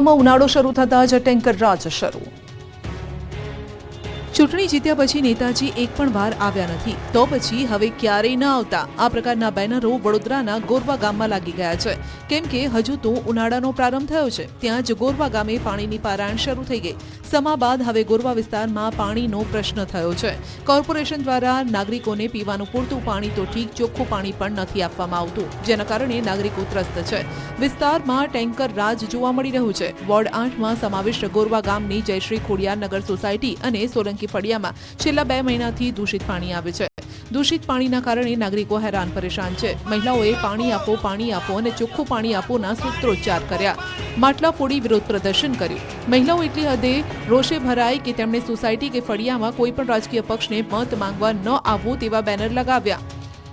ઉનાળો શરૂ થતાં જ ટેન્કર રાજ શરૂ. ચૂંટણી જીત્યા પછી નેતાજી એક પણ વાર આવ્યા નથી. તો પછી હવે ક્યારેય ન આવતા. આ પ્રકારના બેનરો વડોદરાના ગોરવા ગામમાં લાગી ગયા છે. કેમ કે હજુ તો ઉનાળાનો પ્રારંભ થયો છે. ત્યાં જ ગોરવા ગામે પાણીની પારાયણ શરૂ થઈ ગઈ. સમા બાદ હવે ગોરવા વિસ્તારમાં પાણીનો પ્રશ્ન થયો છે. કોર્પોરેશન દ્વારા નાગરિકોને પીવાનું પૂરતું પાણી તો ઠીક, ચોખ્ખું પાણી પણ નથી આપવામાં આવતું, જેના કારણે નાગરિકો ત્રસ્ત છે. વિસ્તારમાં ટેન્કર રાજ જોવા મળી રહ્યું છે. વોર્ડ આઠમાં સમાવિષ્ટ ગોરવા ગામની જયશ્રી ખોડિયાર નગર સોસાયટી અને સોલંકી ફળિયામાં છેલ્લા બે મહિનાથી દૂષિત પાણી આવે છે. દૂષિત પાણીના કારણે નાગરિકો હેરાન પરેશાન છે. મહિલાઓએ પાણી આપો પાણી આપો અને ચોખ્ખું પાણી આપોના સૂત્રોચ્ચાર કર્યા. માટલા ફોડી વિરોધ પ્રદર્શન કર્યું. મહિલાઓ એટલી હદે રોષે ભરાઈ કે તેમણે સોસાયટી કે ફળિયામાં કોઈપણ રાજકીય પક્ષને મત માંગવા ન આવવું તેવા બેનર લગાવ્યા.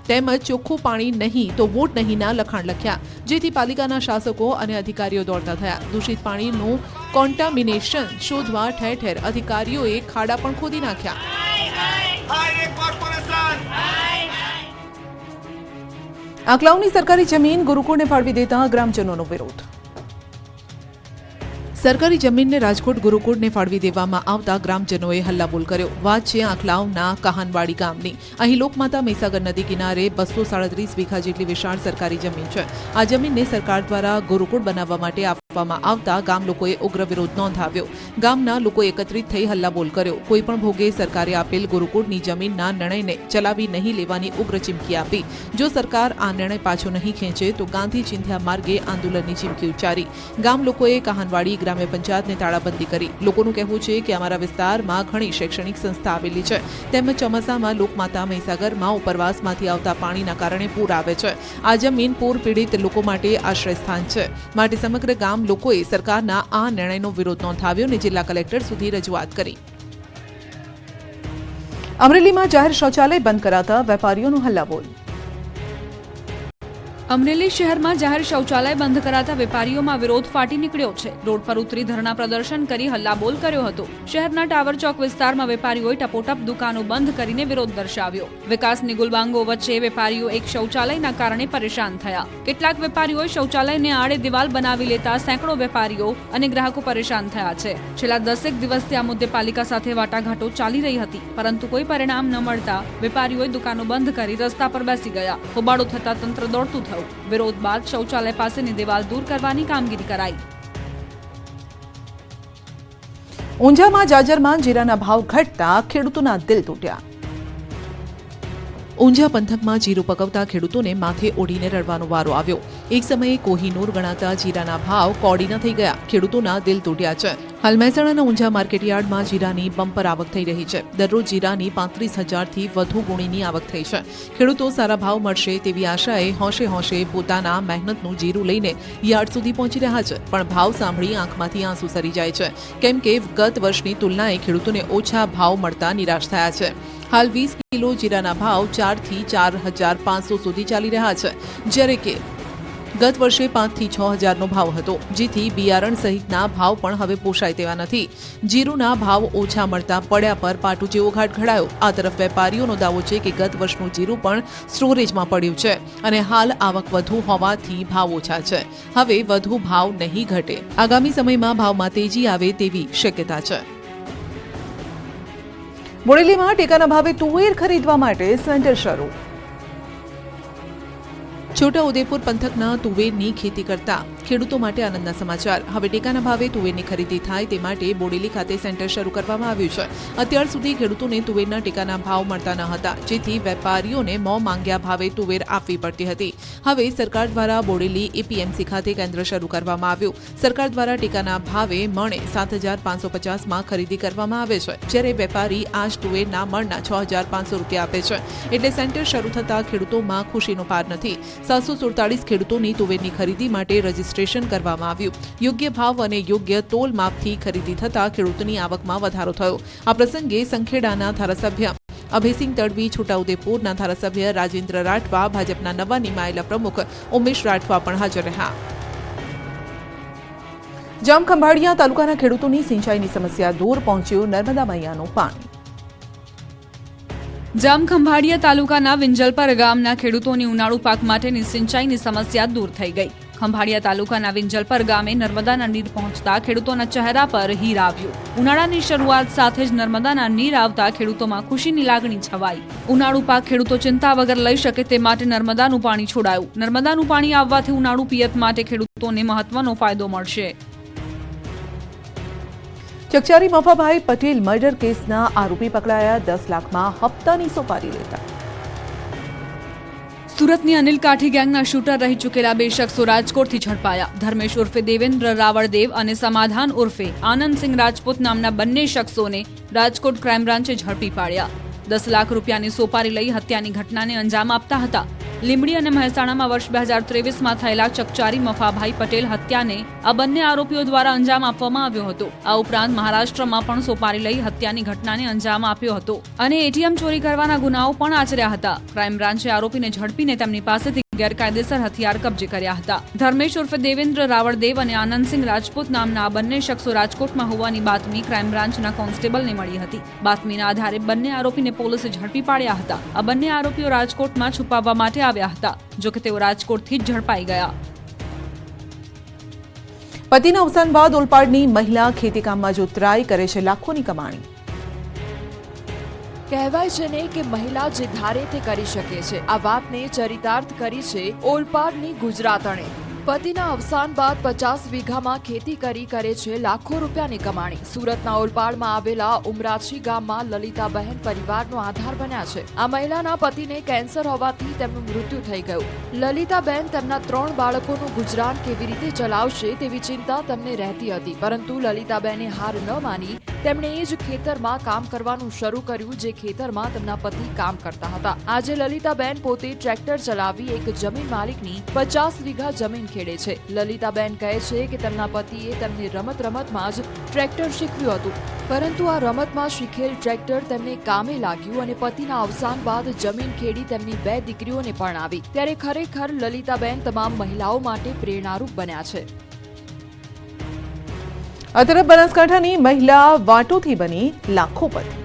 તેમજ ચોખ્ખું પાણી નહીં તો વોટ નહીંના લખાણ લખ્યા. જેથી પાલિકાના શાસકો અને અધિકારીઓ દોડતા થયા. દૂષિત પાણીનું કોન્ટામિનેશન શોધવા ઠેર ઠેર અધિકારીઓએ ખાડા પણ ખોદી નાખ્યા. હાય સરકારી જમીન ગુરુકુળને ફાળવી દેતા ગ્રામજનોનો વિરોધ. સરકારી જમીનને રાજકોટ ગુરુકુળને ફાળવી દેવામાં આવતા ગ્રામજનોએ હલ્લાબોલ કર્યો. વાત છે આંકલાવના કહાનવાડી ગામની. અહીં લોકમાતા મહીસાગર નદી કિનારે બસો સાડત્રીસ વીઘા જેટલી વિશાળ સરકારી જમીન છે. આ જમીનને સરકાર દ્વારા ગુરુકુળ બનાવવા માટે આપવામાં આવતા ગામ લોકોએ ઉગ્ર વિરોધ નોંધાવ્યો. ગામના લોકો એકત્રિત થઈ હલ્લાબોલ કર્યો. કોઈપણ ભોગે સરકારે આપેલ ગુરુકુળની જમીનના નિર્ણયને ચલાવી નહીં લેવાની ઉગ્ર ચીમકી આપી. જો સરકાર આ નિર્ણય પાછો નહીં ખેંચે, તો ગાંધી ચિંધ્યા માર્ગે આંદોલનની ચીમકી ઉચ્ચારી. ગામ લોકોએ કહાનવાડી ગ્રામ્ય પંચાયતને તાળાબંધી કરી. લોકોનું કહેવું છે કે અમારા વિસ્તારમાં ઘણી શૈક્ષણિક સંસ્થા આવેલી છે. તેમજ ચોમાસામાં લોકમાતા મહીસાગરમાં ઉપરવાસમાંથી આવતા પાણીના કારણે પૂર આવે છે. આ જમીન પૂર પીડિત લોકો માટે આશ્રય સ્થાન છે. માટે સમગ્ર ગામ લોકોએ સરકારના આ નિર્ણયનો વિરોધ નોંધાવ્યો અને જિલ્લા કલેક્ટર સુધી રજૂઆત કરી. અમરેલીમાં જાહેર શૌચાલય બંધ કરાતા વેપારીઓનો હલ્લાબોલ અમરેલી શહેરમાં જાહેર શૌચાલય બંધ કરાતા વેપારીઓમાં વિરોધ ફાટી નીકળ્યો છે. રોડ પર ઉતરી ધરણા પ્રદર્શન કરી હલ્લાબોલ કર્યો હતો. શહેરના ટાવર ચોક વિસ્તારમાં વેપારીઓએ ટપોટપ દુકાનો બંધ કરીને વિરોધ દર્શાવ્યો. વિકાસની ગુલબાંગો વચ્ચે વેપારીઓ એક શૌચાલયના કારણે પરેશાન થયા. કેટલાક વેપારીઓએ શૌચાલયને આડે દિવાલ બનાવી લેતા સેંકડો વેપારીઓ અને ગ્રાહકો પરેશાન થયા છે. છેલ્લા દસેક દિવસથી આ મુદ્દે પાલિકા સાથે વાટાઘાટો ચાલી રહી હતી, પરંતુ કોઈ પરિણામ ન મળતા વેપારીઓએ દુકાનો બંધ કરી રસ્તા પર બેસી ગયા. હોબાળો થતા તંત્ર દોડતું થયું. વિરોધ બાદ શૌચાલય પાસેની દિવાલ દૂર કરવાની કામગીરી કરાઈ. ઊંઝામાં જાજરમાં જીરાના ભાવ ઘટતા ખેડૂતોના દિલ તૂટ્યા. ઊંઝા પંથકમાં જીરું પકવતા ખેડૂતોને માથે ઓઢીને રડવાનો વારો આવ્યો. એક સમયે કોહીનૂર ગણાતા જીરાના ભાવ કોડીના થઈ ગયા. ખેડૂતોના દિલ તૂટ્યા છે. હાલ મહેસાણાના ઊંઝા માર્કેટયાર્ડમાં જીરાની બમ્પર આવક થઈ રહી છે. દરરોજ જીરાની પાંત્રીસ હજારથી વધુ ગુણીની આવક થઈ છે. ખેડૂતો સારા ભાવ મળશે તેવી આશાએ હોંશે હોંશે પોતાના મહેનતનું જીરું લઈને યાર્ડ સુધી પહોંચી રહ્યા છે, પણ ભાવ સાંભળી આંખમાંથી આંસુ સરી જાય છે. કેમ કે ગત વર્ષની તુલનાએ ખેડૂતોને ઓછા ભાવ મળતા નિરાશ થયા છે. હાલ વીસ કિલો જીરાના ભાવ ચારથી ચાર હજાર પાંચસો સુધી ચાલી રહ્યા છે. જ્યારે કે ગત વર્ષે પાંચથી છ હજારનો ભાવ હતો, જેથી બિયારણ સહિતના ભાવ પણ હવે પોષાય તેવા નથી. જીરુના ભાવ ઓછા મળતા પડ્યા પર પાટું જેવો ઘાટ ઘડાયો. આ તરફ વેપારીઓનો દાવો છે કે ગત વર્ષનું જીરું પણ સ્ટોરેજમાં પડ્યું છે અને હાલ આવક વધુ હોવાથી ભાવ ઓછા છે. હવે વધુ ભાવ નહીં ઘટે. આગામી સમયમાં ભાવમાં તેજી આવે તેવી શક્યતા છે. બોડેલીમાં ટેકાના ભાવે તુવેર ખરીદવા માટે સેન્ટર શરૂ છોટા ઉદેપુર પંથકના તુવેરની ખેતી કરતા ખેડૂતો માટે આનંદના સમાચાર. હવે ટેકાના ભાવે તુવેરની ખરીદી થાય તે માટે બોડેલી ખાતે સેન્ટર શરૂ કરવામાં આવ્યું છે. અત્યાર સુધી ખેડૂતોને તુવેરના ટેકાના ભાવ મળતા ન હતા, જેથી વેપારીઓને મો માંગ્યા ભાવે તુવેર આપવી પડતી હતી. હવે સરકાર દ્વારા બોડેલી એપીએમસી ખાતે કેન્દ્ર શરૂ કરવામાં આવ્યું. સરકાર દ્વારા ટેકાના ભાવે મણે સાત હજાર પાંચસો પચાસમાં ખરીદી કરવામાં આવે છે, જ્યારે વેપારી આ જ તુવેરના મણના છ હજાર પાંચસો રૂપિયા આપે છે. એટલે સેન્ટર શરૂ થતાં ખેડૂતોમાં ખુશીનો પાર નથી. સાતસો સુડતાલીસ ખેડૂતોની તુવેરની ખરીદી માટે રજીસ્ટ્રેશન કરવામાં આવ્યું. યોગ્ય ભાવ અને યોગ્ય તોલ માપથી ખરીદી થતાં ખેડૂતોની આવકમાં વધારો થયો. આ પ્રસંગે સંખેડાના ધારાસભ્ય અભયસિંહ તડવી, છોટાઉદેપુરના ધારાસભ્ય રાજેન્દ્ર રાઠવા, ભાજપના નવા નિમાયેલા પ્રમુખ ઉમેશ રાઠવા પણ હાજર રહ્યા. જામખંભાળિયા તાલુકાના ખેડૂતોની સિંચાઈની સમસ્યા દૂર પહોંચ્યું નર્મદા મૈયાનું પાણી. જામખંભાળિયા તાલુકાના વિંજલપર ગામના ખેડૂતોની ઉનાળુ પાક માટેની સિંચાઈની સમસ્યા દૂર થઈ ગઈ. ખંભાળિયા તાલુકાના વિંજલપર ગામે નર્મદાના નીર પહોંચતા ખેડૂતોના ચહેરા પર હીર આવ્યું. ઉનાળાની શરૂઆત સાથે જ નર્મદાના નીર આવતા ખેડૂતોમાં ખુશીની લાગણી છવાઈ. ઉનાળુ પાક ખેડૂતો ચિંતા વગર લઈ શકે તે માટે નર્મદાનું પાણી છોડાયું. નર્મદાનું પાણી આવવાથી ઉનાળુ પિયત માટે ખેડૂતોને મહત્વનો ફાયદો મળશે. ચકચારી મફાભાઈ પટેલ મર્ડર કેસના આરોપી પકડાયા. દસ લાખમાં હપ્તાની સોપારી લેતા સુરતની અનિલ કાઠી ગેંગના શૂટર રહી ચૂકેલા બે શખ્સો રાજકોટથી ઝડપાયા. ધર્મેશ ઉર્ફે દેવેન્દ્ર રાવળદેવ અને સમાધાન ઉર્ફે આનંદસિંહ રાજપૂત નામના બંને શખ્સોને રાજકોટ ક્રાઇમ બ્રાન્ચે ઝડપી પાડ્યા. દસ લાખ રૂપિયાની સોપારી લઈ હત્યાની ઘટનાને અંજામ આપતા હતા. લીંબડી અને મહેસાણામાં વર્ષ બે હજાર ત્રેવીસમાં થયેલા ચકચારી મફાભાઈ પટેલ હત્યાને આ બંને આરોપીઓ દ્વારા અંજામ આપવામાં આવ્યો હતો. આ ઉપરાંત મહારાષ્ટ્રમાં પણ સોપારી લઈ હત્યાની ઘટનાને અંજામ આપ્યો હતો. અને એટીએમ ચોરી કરવાના ગુનાઓ પણ આચર્યા હતા. ક્રાઇમ બ્રાન્ચે આરોપીને ઝડપીને તેમની પાસેથી ગેરકાયદેસર હથિયાર કબજે કર્યા હતા. ધર્મેશ ઉર્ફે દેવેન્દ્ર રાવળદેવ અને આનંદસિંહ રાજપૂત નામના આ બંને શખ્સો રાજકોટમાં હોવાની બાતમી ક્રાઇમ બ્રાન્ચના કોન્સ્ટેબલને મળી હતી. બાતમીના આધારે બંને આરોપીને પોલીસે ઝડપી પાડ્યા હતા. આ બંને આરોપીઓ રાજકોટમાં છુપાવવા માટે આવ્યા હતા જોકે તેઓ રાજકોટથી જ ઝડપાઈ ગયા. પતિના અવસાન બાદ ઓલપાડની મહિલા ખેતીકામમાં જોતરાઈ કરે છે લાખોની કમાણી. કહેવાય છે ને કે મહિલા જે ધારે તે કરી શકે છે, આ વાતને ચરિતાર્થ કરી છે ઓલપાડની ગુજરાતણે. પતિના અવસાન બાદ પચાસ વીઘામાં ખેતી કરી કરે છે લાખો રૂપિયાની કમાણી. સુરતના ઓલપાડમાં આવેલા ઉમરાછી ગામમાં લલિતાબહેન પરિવારનો આધાર બન્યા છે. આ મહિલાના પતિને કેન્સર હોવાથી તેમનું મૃત્યુ થઈ ગયું. લલિતાબહેન તેમના ત્રણ બાળકોનું ગુજરાન કેવી રીતે ચલાવશે તેવી ચિંતા તેમને રહેતી હતી. પરંતુ લલિતાબહેને હાર ન માની તેમણે એ જ ખેતરમાં કામ કરવાનું શરૂ કર્યું જે ખેતરમાં તેમના પતિ કામ કરતા હતા. આજે લલિતાબહેન પોતે ટ્રેક્ટર ચલાવી એક જમીન માલિકની પચાસ વીઘા જમીન ખેડે છે. લલિતાબેન કહે છે કે તેમના પતિએ તેમને રમત રમતમાં જ ટ્રેક્ટર શીખવ્યું હતું. પરંતુ આ રમતમાં શીખેલ ટ્રેક્ટર તેમને કામે લાગ્યું અને પતિના અવસાન બાદ જમીન ખેડી તેમની બે દીકરીઓને પણ આવી. ત્યારે ખરેખર લલિતાબેન તમામ મહિલાઓ માટે પ્રેરણારૂપ બન્યા છે. આ બનાસકાંઠાની મહિલા વાટોથી બની લાખોપતિ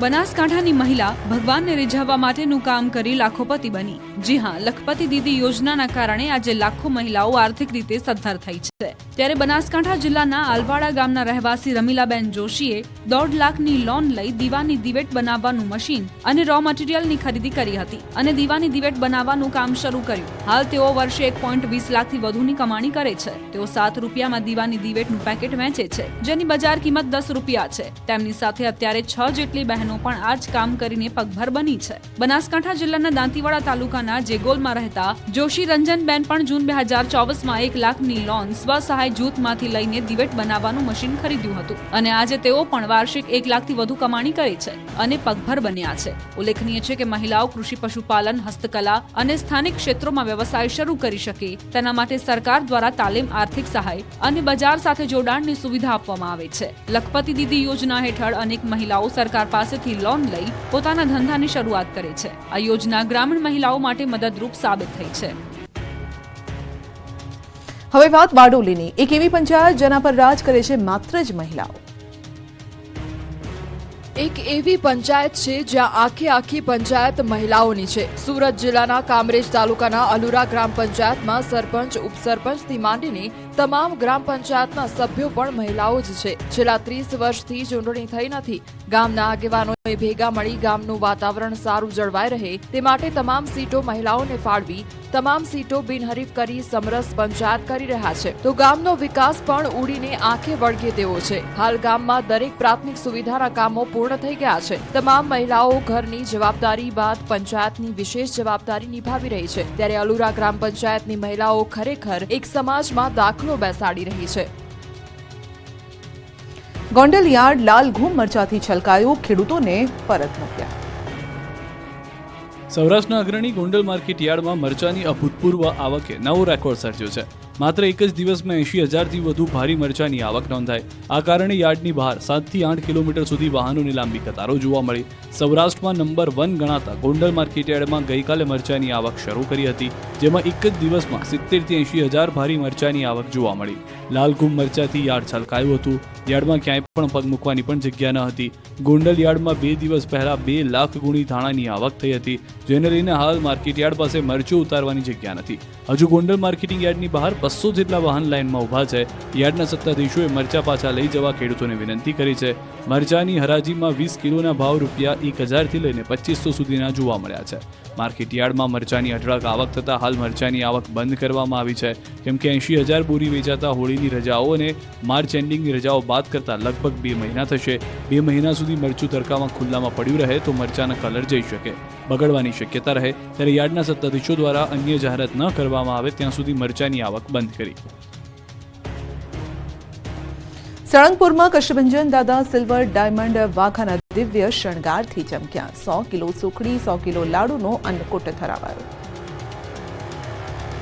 બનાસકાંઠાની મહિલા ભગવાનને રીઝવવા માટેનું કામ કરી લાખોપતિ બની. જી હા, લખપતિ દીદી યોજનાના કારણે આજે લાખો મહિલાઓ આર્થિક રીતે સદ્ધર થઈ છે. ત્યારે બનાસકાંઠા જિલ્લાના આલવાડા ગામના રહેવાસી રમીલાબેન જોશીએ દોઢ લાખની લોન લઈ દીવાની દિવેટ બનાવવાનું મશીન અને રો મટીરીયલની ખરીદી કરી હતી અને દીવાની દિવેટ બનાવવાનું કામ શરૂ કર્યું. હાલ તેઓ વર્ષે એક પોઈન્ટ વીસ લાખથી વધુની કમાણી કરે છે. તેઓ સાત રૂપિયામાં દીવાની દિવેટનું પેકેટ વેચે છે, જેની બજાર કિંમત દસ રૂપિયા છે. તેમની સાથે અત્યારે છ જેટલી બહેનો પણ આ જ કામ કરીને પગભર બની છે. બનાસકાંઠા જિલ્લાના દાંતીવાડા તાલુકાના જેગોલમાં રહેતા જોશી રંજનબેન પણ જૂન બે હજાર ચોવીસમાં એક લાખની લોન સ્વસહાય જૂથમાંથી લઈને દિવેટ બનાવવાનું મશીન ખરીદ્યું હતું. અને આજે તેઓ પણ વાર્ષિક એક લાખથી વધુ કમાણી કરે છે અને પગભર બન્યા છે. ઉલ્લેખનીય છે કે મહિલાઓ કૃષિ, પશુપાલન, હસ્તકલા અને સ્થાનિક ક્ષેત્રોમાં વ્યવસાય શરૂ કરી શકે તેના માટે સરકાર દ્વારા તાલીમ, આર્થિક સહાય અને બજાર સાથે જોડાણની સુવિધા આપવામાં આવે છે. લખપતિ દીદી યોજના હેઠળ અનેક મહિલાઓ સરકાર પાસેથી લોન લઈ પોતાના ધંધાની શરૂઆત કરે છે. આ યોજના ગ્રામીણ મહિલાઓ માટે મદદરૂપ સાબિત થઈ છે. હવે વાત બારડોલીની. એક એવી પંચાયત જેના પર રાજ કરે છે માત્ર જ મહિલાઓ. એક એવી પંચાયત છે જ્યાં આખી આખી પંચાયત મહિલાઓની છે. સુરત જિલ્લાના કામરેજ તાલુકાના અલુરા ગ્રામ પંચાયતમાં સરપંચ ઉપસરપંચથી માંડીને તમામ ગ્રામ પંચાયતના સભ્યો પણ મહિલાઓ જ છે. છેલ્લા ત્રીસ વર્ષથી ચૂંટણી થઈ નથી. ગામના આગેવાનોએ ભેગા મળી ગામનું વાતાવરણ સારું જળવાઈ રહે તે માટે તમામ સીટો મહિલાઓને ફાળવી, તમામ સીટો બિનહરીફ કરી સમરસ પંચાયત કરી રહ્યા છે. તો ગામનો વિકાસ પણ ઉડીને આંખે વળગે તેવો છે. હાલ ગામમાં દરેક પ્રાથમિક સુવિધાના કામો પૂર્ણ થઈ ગયા છે. તમામ મહિલાઓ ઘરની જવાબદારી બાદ પંચાયતની વિશેષ જવાબદારી નિભાવી રહી છે. ત્યારે અલુરા ગ્રામ પંચાયતની મહિલાઓ ખરેખર એક સમાજમાં દાખલો બેસાડી રહી છે. ગોંડલ યાર્ડ લાલ ઘૂમ મરચાથી છલકાયું, ખેડૂતોને પરત મૂક્યા. સૌરાષ્ટ્રના અગ્રણી ગોંડલ માર્કેટ યાર્ડમાં મરચાની અભૂતપૂર્વ આવકે નવો રેકોર્ડ સર્જ્યો છે. માત્ર એક જ દિવસમાં એંશી હજારથી વધુ ભારી મરચાની આવક નોંધાઈ. આ કારણે યાર્ડની બહાર સાતથી આઠ કિલોમીટર સુધી વાહનોની લાંબી કતારો જોવા મળી. સૌરાષ્ટ્રમાં નંબર વન ગણાતા ગોંડલ માર્કેટયાર્ડમાં ગઈકાલે મરચાની આવક શરૂ કરી હતી, જેમાં એક જ દિવસમાં સિત્તેરથી એંશી હજાર ભારી મરચાની આવક જોવા મળી. લાલઘુમ મરચાથી યાર્ડ છલકાયું હતું. યાર્ડમાં ક્યાંય પણ પગ મૂકવાની પણ જગ્યા ન હતી. ગોંડલ યાર્ડમાં બે દિવસ પહેલા બે લાખ ગુણી ધાણાની આવક થઈ હતી, જેને લઈને હાલ માર્કેટ યાર્ડ પાસે મરચું ઉતારવાની જગ્યા નથી. હજુ ગોંડલ માર્કેટિંગ યાર્ડની બહાર બસો જેટલા વાહન લાઇનમાં ઊભા છે. યાર્ડના સત્તાધીશોએ મરચા પાછા લઈ જવા ખેડૂતોને વિનંતી કરી છે. મરચાની હરાજીમાં વીસ કિલોના ભાવ રૂપિયા એક હજારથી લઈને પચીસો સુધીના જોવા મળ્યા છે. માર્કેટ યાર્ડમાં મરચાની અઢળક આવક થતાં હાલ મરચાની આવક બંધ કરવામાં આવી છે. કેમ કે એંશી હજાર બોરી વેચાતા હોળીની રજાઓ અને માર્ચ એન્ડિંગની રજાઓ બાદ કરતા લગભગ બે મહિના થશે. બે મહિના સુધી મરચું તડકામાં ખુલ્લામાં પડ્યું રહે તો મરચાના કલર જઈ શકે. બગડવાની શક્યતા રહે ત્યારે યાર્ડના સત્તાધીશો દ્વારા અન્ય જાહેરાત ન કરવામાં આવે ત્યાં સુધી મરચાની આવક બંધ કરી. સાળંગપુરમાં કષ્ટભંજન દાદા સિલ્વર ડાયમંડ વાઘાના દિવ્ય શણગારથી ચમક્યા. સો કિલો સુખડી, સો કિલો લાડુનો અન્નકૂટ ધરાવાયો.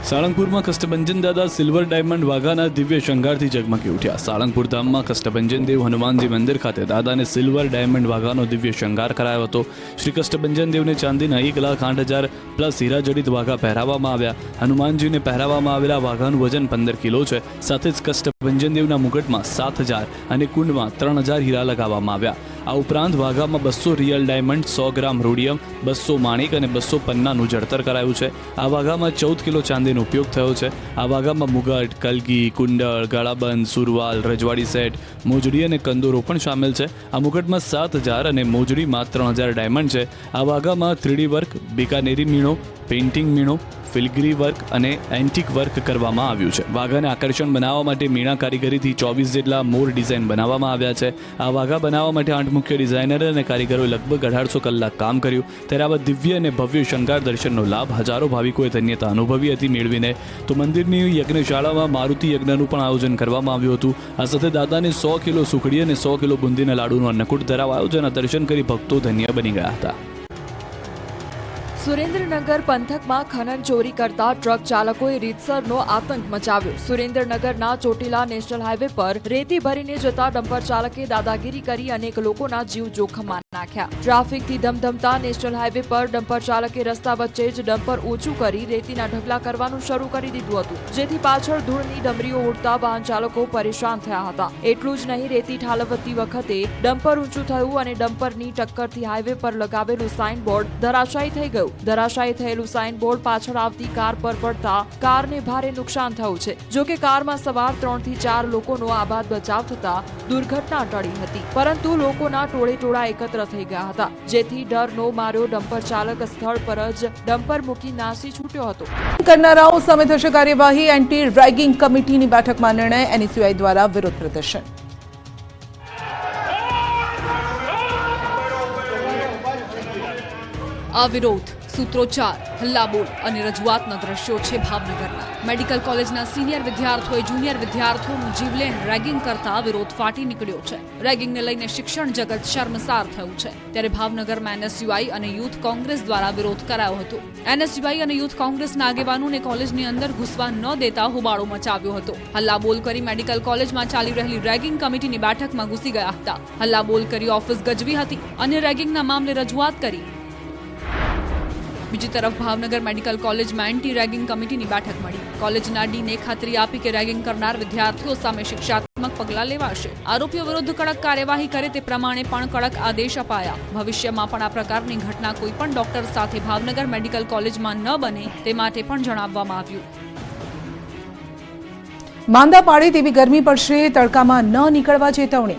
સાળંગપુરમાં કષ્ટભંજન દાદા સિલ્વર ડાયમંડ વાઘાના દિવ્ય શણગારથી ઝગમગી ઉઠ્યા. સાળંગપુર ધામમાં કષ્ટભંજન દેવ હનુમાનજી મંદિર ખાતે દાદાને સિલ્વર ડાયમંડ વાઘાનો દિવ્ય શણગાર કરાયો હતો. શ્રી કષ્ટભંજન દેવને ચાંદીના એક લાખ આઠ હજાર પ્લસ હીરા જડિત વાઘા પહેરાવવામાં આવ્યા. હનુમાનજીને પહેરાવવામાં આવેલા વાઘાનું વજન પંદર કિલો છે. સાથે જ કષ્ટભંજન દેવના મુગટમાં સાત હજાર અને કુંડમાં ત્રણ હજાર હીરા લગાવવામાં આવ્યા. આ ઉપરાંત વાઘામાં બસો રિયલ ડાયમંડ, સો ગ્રામ રોડિયમ, બસો માણિક અને બસો પન્નાનું જડતર કરાયું છે. આ વાઘામાં ચૌદ કિલો ચાંદીનો ઉપયોગ થયો છે. આ વાઘામાં મુગટ, કલગી, કુંડળ, ગાળાબંધ, સુરવાલ, રજવાડી સેટ, મોજડી અને કંદોરો પણ સામેલ છે. આ મુગટમાં સાત હજાર અને મોજડીમાં ત્રણ હજાર ડાયમંડ છે. આ વાઘામાં થ્રીડી વર્ક, બિકાનેરી મીણો, પેઇન્ટિંગ મીણો ફિલગ્રી વર્ક અને એન્ટિક વર્ક કરવામાં આવ્યું છે. વાઘાને આકર્ષણ બનાવવા માટે મીણા કારીગરીથી ચોવીસ જેટલા મોર ડિઝાઇન બનાવવામાં આવ્યા છે. આ વાઘા બનાવવા માટે આઠ મુખ્ય ડિઝાઇનર અને કારીગરોએ લગભગ અઢારસો કલાક કામ કર્યું. ત્યારે આવા દિવ્ય અને ભવ્ય શણગાર દર્શનનો લાભ હજારો ભાવિકોએ ધન્યતા અનુભવી હતી મેળવીને. તો મંદિરની યજ્ઞશાળામાં મારુતિ યજ્ઞનું પણ આયોજન કરવામાં આવ્યું હતું. આ સાથે દાદાને સો કિલો સુખડી અને સો કિલો બુંદીના લાડુનું અન્નકૂટ ધરાવ આયોજન દર્શન કરી ભક્તો ધન્ય બની ગયા હતા. સુરેન્દ્રનગર પંથકમાં ખનન ચોરી કરતા ટ્રક ચાલકોએ રીતસરનો આતંક મચાવ્યો. સુરેન્દ્રનગરના ચોટીલા નેશનલ હાઈવે પર રેતી ભરીને જતા ડમ્પર ચાલકે દાદાગીરી કરી અનેક લોકોના જીવ જોખમમાં નાખ્યા. ટ્રાફિકથી ધમધમતા, નેશનલ હાઈવે પર ડમ્પર ચાલકે રસ્તા વચ્ચે જ ડમ્પર ઓછું કરી રેતીના ઢગલા કરવાનું શરૂ કરી દીધું હતું. જેથી પાછળ ધૂળની ડમરીઓ ઉડતા વાહન ચાલકો પરેશાન થયા હતા. એટલું જ નહીં, રેતી ઠાલવતી વખતે ડમ્પર ઊંચું થયું અને ડમ્પરની ટક્કરથી હાઈવે પર લગાવેલું સાઇનબોર્ડ ધરાશાયી થઈ ગયું. ધરાશાયી થયેલું સાઇનબોર્ડ પાછળ આવતી કાર પર પડતા કારને ભારે નુકસાન થયું છે. જોકે કારમાં સવાર ત્રણથી ચાર લોકોનો આબાદ બચાવ થતા દુર્ઘટના ટળી હતી. પરંતુ લોકોના ટોળે ટોળા એકત્ર થઈ ગયા હતા. જેથી ડરનો માર્યો ડમ્પર ચાલક સ્થળ પર જ ડમ્પર મૂકી નાસી છૂટ્યો હતો. કરનારાઓ સામે થશે કાર્યવાહી. એન્ટી રેગિંગ કમિટીની બેઠકમાં નિર્ણય એનસીઆઈ દ્વારા વિરોધ પ્રદર્શન. આ વિરોધ સૂત્રોચ્ચાર, હલ્લાબોલ અને રજૂઆતના દ્રશ્યો છે ભાવનગરના. મેડિકલ કોલેજના સિનિયર વિદ્યાર્થીઓએ જુનિયર વિદ્યાર્થીઓનું જીવલેણ રેગિંગ કરતા વિરોધ ફાટી નીકળ્યો છે. રેગિંગને લઈને શિક્ષણ જગત શર્મસાર થયું છે. ત્યારે ભાવનગરમાં એનએસયુઆઈ અને યુથ કોંગ્રેસ દ્વારા વિરોધ કરાયો હતો. એનએસયુઆઈ અને યુથ કોંગ્રેસના આગેવાનોને કોલેજની અંદર ઘૂસવા ન દેતા હોબાળો મચાવ્યો હતો. હલ્લાબોલ કરી મેડિકલ કોલેજમાં ચાલી રહેલી રેગિંગ કમિટીની બેઠકમાં ઘૂસી ગયા હતા. હલ્લાબોલ કરી ઓફિસ ગજવી હતી અને રેગિંગના મામલે રજૂઆત કરી બીજી તરફ ભાવનગર મેડિકલ કોલેજમાં એન્ટી રેગિંગ કમિટીની બેઠક મળી. કોલેજના ડીને ખાતરી આપી કે રેગિંગ કરનાર વિદ્યાર્થીઓ સામે શિક્ષાત્મક પગલાં લેવાશે. આરોપીઓ વિરુદ્ધ કડક કાર્યવાહી કરે તે પ્રમાણે પણ કડક આદેશ અપાયા. ભવિષ્યમાં પણ આ પ્રકારની ઘટના કોઈ પણ ડોક્ટર સાથે ભાવનગર મેડિકલ કોલેજમાં ન બને તે માટે પણ જણાવવામાં આવ્યું. માંદા પાડે તેવી ગરમી પડશે, તડકામાં ન નીકળવા ચેતવણી.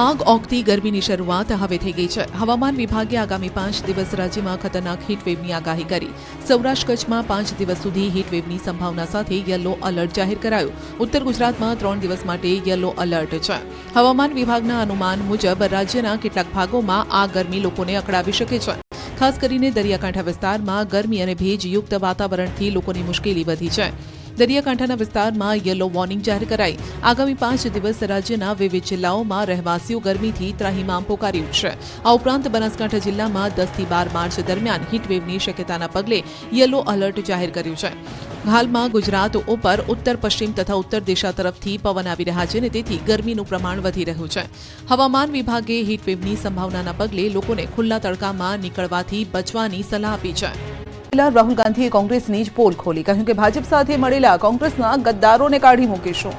આગ ઓગતી ગરમીની શરૂઆત હવે થઈ ગઈ છે. હવામાન વિભાગે આગામી પાંચ દિવસ રાજ્યમાં ખતરનાક હીટવેવની આગાહી કરી. સૌરાષ્ટ્ર કચ્છમાં પાંચ દિવસ સુધી હીટવેવની સંભાવના સાથે યલો એલર્ટ જાહેર કરાયું. ઉત્તર ગુજરાતમાં ત્રણ દિવસ માટે યલો એલર્ટ છે. હવામાન વિભાગના અનુમાન મુજબ રાજ્યના કેટલાક ભાગોમાં આ ગરમી લોકોને અકળાવી શકે છે. ખાસ કરીને દરિયાકાંઠા વિસ્તારમાં ગરમી અને ભેજયુક્ત વાતાવરણથી લોકોની મુશ્કેલી વધી છે. દરિયાકાંઠાના વિસ્તારમાં યલો વોર્નિંગ જાહેર કરાઈ. આગામી પાંચ દિવસ રાજ્યના વિવિધ જિલ્લાઓમાં રહેવાસીઓ ગરમીથી ત્રાહિમામ પોકાર્યું છે. આ ઉપરાંત બનાસકાંઠા જિલ્લામાં દસથી બાર માર્ચ દરમિયાન હીટવેવની શક્યતાના પગલે યલો એલર્ટ જાહેર કર્યું છે. હાલમાં ગુજરાત ઉપર ઉત્તર, પશ્ચિમ તથા ઉત્તર દિશા તરફથી પવન આવી રહ્યા છે અને તેથી ગરમીનું પ્રમાણ વધી રહ્યું છે. હવામાન વિભાગે હીટવેવની સંભાવનાના પગલે લોકોને ખુલ્લા તડકામાં નીકળવાથી બચવાની સલાહ આપી છે. રાહુલ ગાંધીએ કોંગ્રેસની જ પોલ ખોલી. કહ્યું કે ભાજપ સાથે મળેલા કોંગ્રેસના ગદ્દારોને કાઢી મૂકીશું.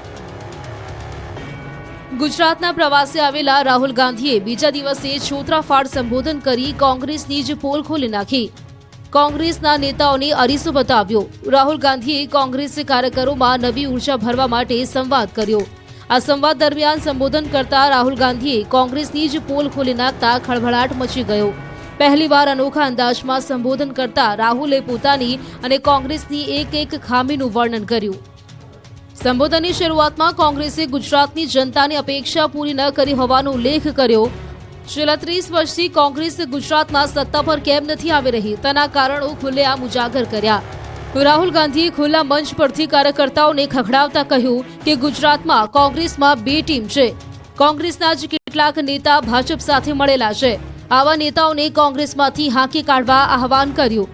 ગુજરાતના પ્રવાસે આવેલા રાહુલ ગાંધીએ બીજા દિવસે છોતરાફાડ સંબોધન કરી કોંગ્રેસની જ પોલ ખોલી નાખી. કોંગ્રેસના નેતાઓને અરીસો બતાવ્યો. રાહુલ ગાંધીએ કોંગ્રેસ કાર્યકરોમાં નવી ઊર્જા ભરવા માટે સંવાદ કર્યો. આ સંવાદ દરમિયાન સંબોધન કરતા રાહુલ ગાંધીએ કોંગ્રેસની જ પોલ ખોલી નાખતા ખળભળાટ મચી ગયો. પહેલીવાર અનોખા અંદાજમાં સંબોધન કરતા રાહુલે પોતાની અને કોંગ્રેસની એક એક ખામીનું વર્ણન કર્યું. સંબોધનની શરૂઆતમાં કોંગ્રેસે ગુજરાતની જનતાની અપેક્ષા પૂરી ન કરી હોવાનો ઉલ્લેખ કર્યો. છેલ્લા ત્રીસ વર્ષથી કોંગ્રેસ ગુજરાતમાં સત્તા પર કેમ નથી આવી રહી તેના કારણો ખુલ્લેઆમ ઉજાગર કર્યા. રાહુલ ગાંધીએ ખુલ્લા મંચ પરથી કાર્યકર્તાઓને ખખડાવતા કહ્યું કે ગુજરાતમાં કોંગ્રેસમાં બે ટીમ છે. કોંગ્રેસના જ કેટલાક નેતા ભાજપ સાથે મળેલા છે. આવા નેતાઓને કોંગ્રેસમાંથી હાંકી કાઢવા આહવાન કર્યું.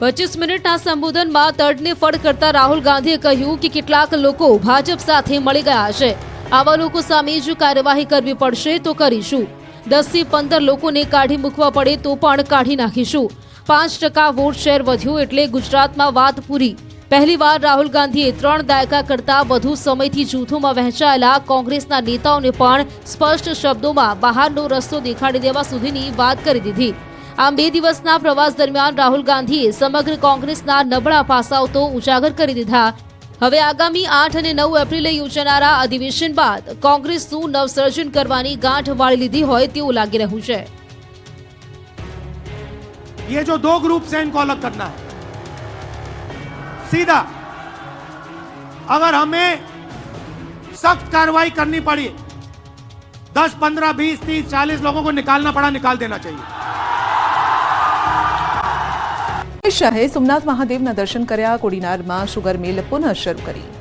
પચીસ મિનિટના સંબોધનમાં તડને ફળ કરતા રાહુલ ગાંધીએ કહ્યું કે કેટલાક લોકો ભાજપ સાથે મળી ગયા છે. આવા લોકો સામે જો કાર્યવાહી કરવી પડશે તો કરીશું. દસથી પંદર લોકોને કાઢી મૂકવા પડે તો પણ કાઢી નાખીશું. પાંચ ટકા વોટ શેર વધ્યો એટલે ગુજરાતમાં વાત પૂરી. પહેલીવાર રાહુલ ગાંધીએ ત્રણ દાયકા કરતા વધુ સમયથી જૂથોમાં વહેંચાયેલા કોંગ્રેસના નેતાઓને પણ સ્પષ્ટ શબ્દોમાં બહારનો રસ્તો દેખાડી દેવા સુધીની વાત કરી દીધી આમ બે દિવસના પ્રવાસ દરમિયાન રાહુલ ગાંધીએ સમગ્ર કોંગ્રેસના નબળા પાસાઓ તો ઉજાગર કરી દીધા હવે આગામી આઠ અને નવ એપ્રિલે યોજાનારા અધિવેશન બાદ કોંગ્રેસનું નવસર્જન કરવાની ગાંઠ વાળી લીધી હોય તેવું લાગી રહ્યું છે ये जो दो ग्रुप से इनको अलग करना है सीधा अगर हमें सख्त कार्रवाई करनी पड़ी दस पंद्रह बीस तीस चालीस लोगों को निकालना पड़ा निकाल देना चाहिए અમિત શાહે સોમનાથ મહાદેવના દર્શન કર્યા કોડીનારમાં શુગર મિલ પુનઃ શરૂ કરી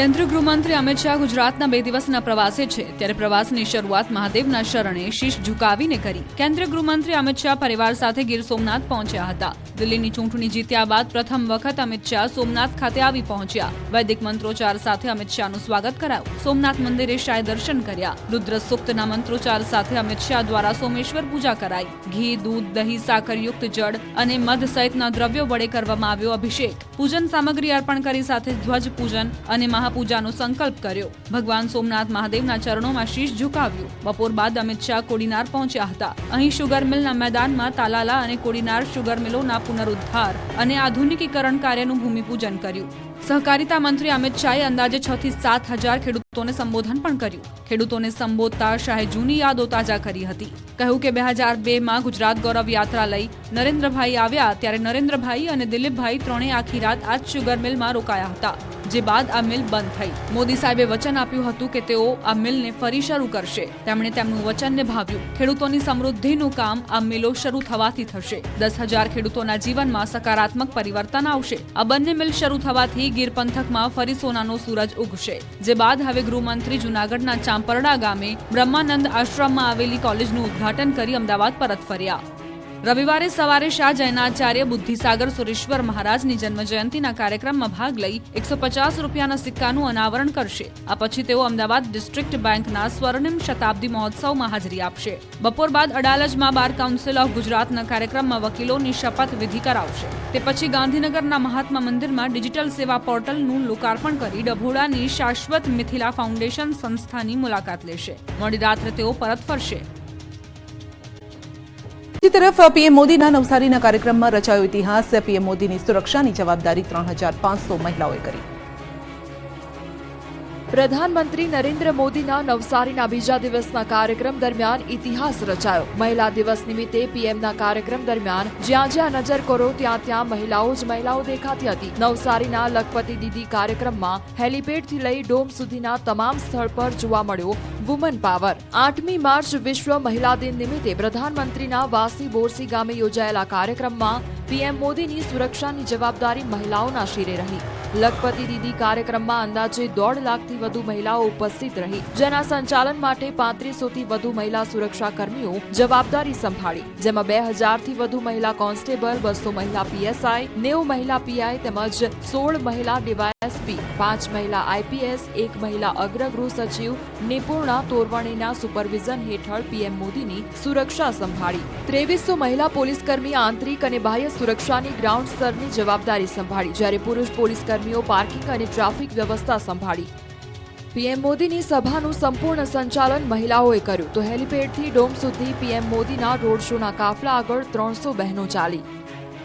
કેન્દ્રીય ગૃહમંત્રી અમિત શાહ ગુજરાતના બે દિવસના પ્રવાસે છે. ત્યારે પ્રવાસની શરૂઆત મહાદેવના શરણે શીશ ઝુકાવીને કરી. કેન્દ્રીય ગૃહમંત્રી અમિત શાહ પરિવાર સાથે ગીર સોમનાથ પહોંચ્યા હતા. દિલ્હીની ચૂંટણી જીત્યા બાદ પ્રથમ વખત અમિત શાહ સોમનાથ ખાતે આવી પહોંચ્યા. વૈદિક મંત્રોચ્ચાર સાથે અમિત શાહનું સ્વાગત કરાયું. સોમનાથ મંદિરે શાહે દર્શન કર્યા. રુદ્ર સૂક્તના મંત્રોચ્ચાર સાથે અમિત શાહ દ્વારા સોમેશ્વર પૂજા કરાઈ. ઘી, દૂધ, દહીં, સાકરયુક્ત જળ અને મધ સહિતના દ્રવ્યો વડે કરવામાં આવ્યો અભિષેક. પૂજન સામગ્રી અર્પણ કરી સાથે ધ્વજ પૂજન અને મહાપૂજાનો સંકલ્પ કર્યો. ભગવાન સોમનાથ મહાદેવના ચરણોમાં શીશ ઝુકાવ્યું. બપોર બાદ અમિત શાહ કોડીનાર પહોંચ્યા હતા. અહીં શુગર મિલના મેદાનમાં તાલાલા અને કોડીનાર શુગર મિલોના પુનરુદ્ધાર અને આધુનિકીકરણ કાર્યનું ભૂમિપૂજન કર્યું. સહકારિતા મંત્રી અમિત શાહે અંદાજે છ થી સાત હજાર ખેડૂતોને સંબોધન પણ કર્યું. ખેડૂતોને સંબોધતા શાહે જૂની યાદો તાજા કરી હતી. કહ્યું કે બે હજાર બે માં ગુજરાત ગૌરવ યાત્રા લઈ નરેન્દ્રભાઈ આવ્યા ત્યારે નરેન્દ્રભાઈ અને દિલીપભાઈ ત્રણેય આખી રાત આ જ શુગર મિલમાં રોકાયા હતા. જે બાદ આ મિલ બંધ થઈ. મોદી સાહેબે વચન આપ્યું હતું કે તેઓ આ મિલને ફરી શરૂ કરશે. તેમણે તેમનું વચન નિભાવ્યું. ખેડૂતોની સમૃદ્ધિનું કામ આ મિલો શરૂ થવાથી થશે. દસ હજાર ખેડૂતોના જીવનમાં સકારાત્મક પરિવર્તન આવશે. આ બંને મિલ શરૂ થવાથી ગીર પંથકમાં ફરી સોનાનો સૂરજ ઉગશે. જે બાદ હવે ગૃહમંત્રી જૂનાગઢના ચાંપરડા ગામે બ્રહ્માનંદ આશ્રમમાં આવેલી કોલેજનું ઉદ્ઘાટન કરી અમદાવાદ પરત ફર્યા. રવિવારે સવારે શાહ જૈનાચાર્ય બુદ્ધિસાગર સુરેશ્વર મહારાજની જન્મજયંતિના કાર્યક્રમમાં ભાગ લઈ એકસો પચાસ રૂપિયાના સિક્કાનું અનાવરણ કરશે. આ પછી તેઓ અમદાવાદ ડિસ્ટ્રિક્ટ બેંકના સ્વર્ણિમ શતાબ્દી મહોત્સવમાં હાજરી આપશે. બપોર બાદ અડાલજમાં બાર કાઉન્સિલ ઓફ ગુજરાતના કાર્યક્રમમાં વકીલોની શપથ વિધિ કરાવશે. તે પછી ગાંધીનગરના મહાત્મા મંદિરમાં ડિજિટલ સેવા પોર્ટલનું લોકાર્પણ કરી ડભોડાની શાશ્વત મિથિલા ફાઉન્ડેશન સંસ્થાની મુલાકાત લેશે. મોડી રાત્રે તેઓ પરત ફરશે. બીજી તરફ, પીએમ મોદીના નવસારીના કાર્યક્રમમાં રચાયો ઇતિહાસ. પીએમ મોદીની સુરક્ષાની જવાબદારી ત્રણ હજાર પાંચસો મહિલાઓએ કરી. પ્રધાનમંત્રી નરેન્દ્ર મોદીના નવસારીના બીજા દિવસના કાર્યક્રમ દરમિયાન ઇતિહાસ રચાયો. મહિલા દિવસ નિમિત્તે પીએમના કાર્યક્રમ દરમિયાન જ્યાં જ્યાં નજર કરો ત્યાં ત્યાં મહિલાઓ જ મહિલાઓ દેખાતી હતી. નવસારીના લખપતિ દીદી કાર્યક્રમમાં હેલીપેડથી લઈ ડોમ સુધીના તમામ સ્થળ પર જોવા મળ્યો વુમન પાવર. આઠમી માર્ચ વિશ્વ મહિલા દિન નિમિત્તે પ્રધાનમંત્રીના વાસી બોરસી ગામે યોજાયેલા કાર્યક્રમમાં પીએમ મોદીની સુરક્ષાની જવાબદારી મહિલાઓના શિરે રહી. લખપતિ દીદી કાર્યક્રમમાં અંદાજે દોઢ લાખથી વધુ મહિલાઓ ઉપસ્થિત રહી. જેના સંચાલન માટે પાંત્રીસોથી વધુ મહિલા સુરક્ષા કર્મીઓ જવાબદારી સંભાળી. જેમાં બે હજારથી વધુ મહિલા કોન્સ્ટેબલ, બસો મહિલા પીએસઆઈ, નેવું મહિલા પીઆઈ તેમજ સોળ મહિલા ડીવાયએસપી પાંચ મહિલા આઈપીએસ એક મહિલા અગ્રગૃહ સચિવ, નિપુર્ણા તોરવણીના સુપરવિઝન હેઠળ પીએમ મોદીની સુરક્ષા સંભાળી. ત્રેવીસો મહિલા પોલીસકર્મી આંતરિક અને બાહ્ય સુરક્ષાની ગ્રાઉન્ડ સ્તરની જવાબદારી સંભાળી, જ્યારે પુરુષ પોલીસકર્મીઓ પાર્કિંગ અને ટ્રાફિક વ્યવસ્થા સંભાળી. પીએમ મોદીની સભાનું સંપૂર્ણ સંચાલન મહિલાઓએ કર્યું, તો હેલીપેડથી ડોમ સુધી પીએમ મોદીના રોડ શોના કાફલા આગળ ત્રણસો બહેનો ચાલી.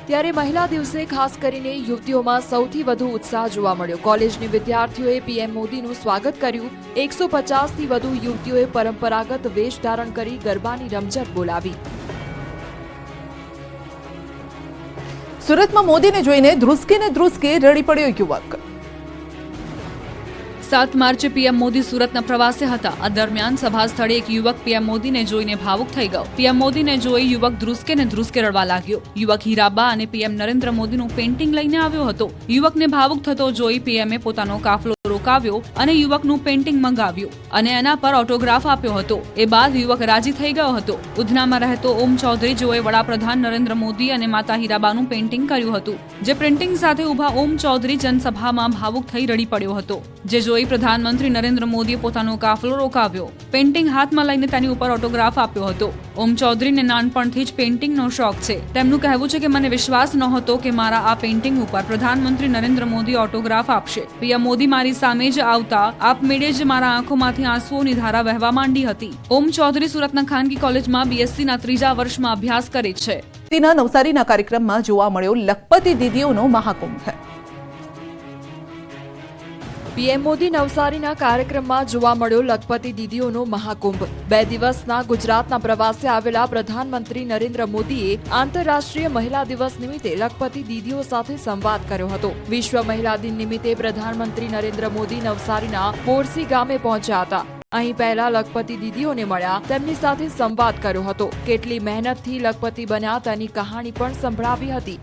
ત્યારે મહિલા દિવસે ખાસ કરીને યુવતીઓમાં સૌથી વધુ ઉત્સાહ જોવા મળ્યો. કોલેજની વિદ્યાર્થીઓએ પીએમ મોદીનું સ્વાગત કર્યું. એકસો પચાસથી વધુ યુવતીઓએ પરંપરાગત વેશ ધારણ કરી ગરબાની રમઝટ બોલાવી. સુરતમાં મોદીને જોઈને ધ્રુસકે ને ધ્રુસકે રડી પડ્યો યુવક. સાત માર્ચે પીએમ મોદી સુરતના પ્રવાસે હતા. આ દરમિયાન સભા સ્થળે એક યુવક પીએમ મોદીને જોઈને ભાવુક થઈ ગયો. પીએમ મોદીને જોઈ યુવક ધ્રુસકે ને ધ્રુસકે રડવા લાગ્યો. યુવક હીરાબા અને પીએમ નરેન્દ્ર મોદીનું પેઇન્ટિંગ લઈને આવ્યો હતો. યુવકને ભાવુક થતો જોઈ પીએમએ પોતાનો કાફલો રોકાવ્યો અને યુવકનું પેઇન્ટિંગ મંગાવ્યું અને એના પર ઓટોગ્રાફ આપ્યો હતો. એ બાદ યુવક રાજી થઈ ગયો હતો. ઉધનામાં રહેતો ઓમ ચૌધરી જોએ વડાપ્રધાન નરેન્દ્ર મોદી અને માતા હીરાબાનું પેઇન્ટિંગ કર્યું હતું, જે પ્રિન્ટિંગ સાથે ઊભા ઓમ ચૌધરી જનસભામાં ભાવુક થઈ રડી પડ્યો હતો, જે જોઈ પ્રધાનમંત્રી નરેન્દ્ર મોદીએ પોતાનો કાફલો રોકાવ્યો. પેઇન્ટિંગ હાથમાં લઈને તેની ઉપર ઓટોગ્રાફ આપ્યો હતો. ઓમ ચૌધરીને નાનપણથી જ પેઇન્ટિંગનો શોખ છે. તેમનું કહેવું છે કે મને વિશ્વાસ નહોતો કે મારા આ પેઇન્ટિંગ ઉપર પ્રધાનમંત્રી નરેન્દ્ર મોદી ઓટોગ્રાફ આપશે. પીએમ મોદી, મારી સામે જ આવતા આપમેળે જ મારા આંખોમાંથી આંસુઓની ધારા વહેવા માંડી હતી. ઓમ ચૌધરી સુરતના ખાનગી કોલેજમાં બીએસસીના ત્રીજા વર્ષમાં અભ્યાસ કરે છે. તેના નવસારીના કાર્યક્રમમાં જોવા મળ્યો લખપતિ દીદીઓનો મહાકુંભ. પીએમ મોદી નવસારીના કાર્યક્રમમાં જોવા મળ્યો લખપતિ દીદીઓનો મહાકુંભ. બે દિવસના ગુજરાતના પ્રવાસે આવેલા પ્રધાનમંત્રી નરેન્દ્ર મોદીએ આંતરરાષ્ટ્રીય મહિલા દિવસ નિમિત્તે લખપતિ દીદીઓ સાથે સંવાદ કર્યો હતો. વિશ્વ મહિલા દિન નિમિત્તે પ્રધાનમંત્રી નરેન્દ્ર મોદી નવસારીના પોરસી ગામે પહોંચ્યા હતા. અહીં પહેલા લખપતિ દીદીઓને મળ્યા, તેમની સાથે સંવાદ કર્યો હતો. કેટલી મહેનતથી લખપતિ બન્યા તેની કહાણી પણ સંભળાવી હતી.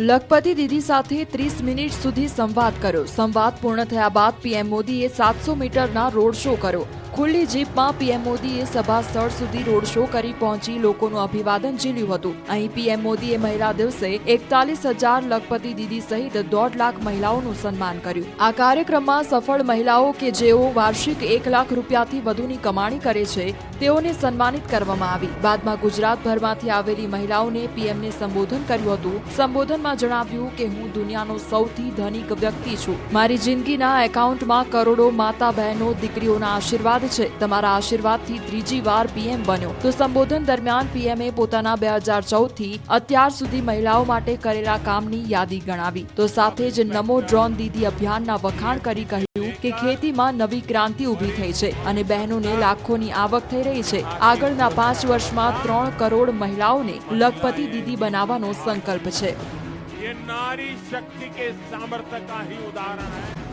લખપતિ દીદી સાથે ત્રીસ મિનિટ સુધી સંવાદ કર્યો. સંવાદ પૂર્ણ થયા બાદ પીએમ મોદીએ સાતસો મીટરના રોડ શો કર્યો. ખુલ્લી જીપમાં પીએમ મોદીએ સભા સ્થળ સુધી રોડ શો કરી પહોંચી લોકોનું અભિવાદન ઝીલ્યું હતું. અહીં પીએમ મોદીએ મહિલા દિવસે એકતાલીસ હજાર લખપતિ દીદી સહિત દોઢ લાખ મહિલાઓનું સન્માન કર્યું. આ કાર્યક્રમમાં સફળ મહિલાઓ કે જેઓ વાર્ષિક એક લાખ રૂપિયાથી વધુની કમાણી કરે છે, તેઓને સન્માનિત કરવામાં આવી. બાદમાં ગુજરાતભરમાંથી આવેલી મહિલાઓને પીએમને સંબોધન કર્યું હતું. સંબોધનમાં જણાવ્યું કે, હું દુનિયાનો સૌથી ધનિક વ્યક્તિ છું. મારી જિંદગીના એકાઉન્ટમાં કરોડો માતા બહેનો દીકરીઓના આશીર્વાદ છે તમારા આશીર્વાદથી ત્રીજી વાર પીએમ બન્યો તો સંબોધન દરમિયાન પીએમએ પોતાના બે હજાર ચૌદથી અત્યાર સુધી મહિલાઓ માટે કરેલા કામની યાદી ગણાવી તો સાથે જ નમો ડ્રોન દીદી અભિયાનના વખાણ કરી કહ્યું કે ખેતીમાં નવી ક્રાંતિ ઊભી થઈ છે અને બહેનોને લાખોની આવક થઈ રહી છે આગળના પાંચ વર્ષમાં ત્રણ કરોડ મહિલાઓને લખપતિ દીદી બનાવવાનો સંકલ્પ છે ये नारी शक्ति के सामर्थ्य का ही उदाहरण है